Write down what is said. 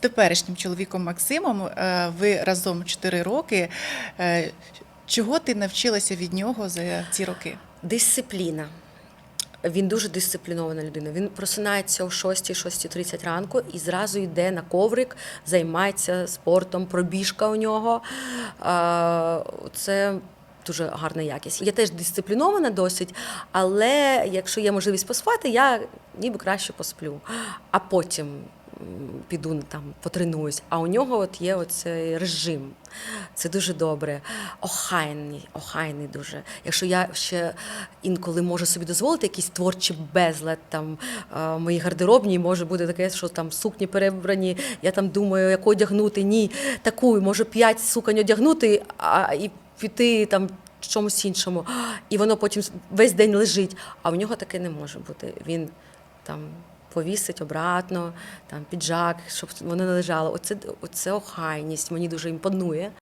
теперішнім чоловіком Максимом. Е, Ви разом 4 роки. Е, Чого ти навчилася від нього за ці роки? Дисципліна. Він дуже дисциплінована людина. Він просинається о 6 6.30 ранку і зразу йде на коврик, займається спортом, пробіжка у нього. Це дуже гарна якість. Я теж дисциплінована досить, але якщо є можливість поспати, я ніби краще посплю, а потім піду там потренуюсь. А у нього от є оцей режим. Це дуже добре. Охайний, охайний дуже. Якщо я ще інколи можу собі дозволити якийсь творчий безлад, там е, в моїй гардеробній може бути таке, що там сукні перебрані, я там думаю, яку одягнути. Ні, таку, може, п'ять суконь одягнути а, і піти там. Чомусь іншому, і воно потім весь день лежить. А в нього таке не може бути. Він там повісить обратно, там піджак, щоб воно не лежало. Оце, оце охайність мені дуже імпонує.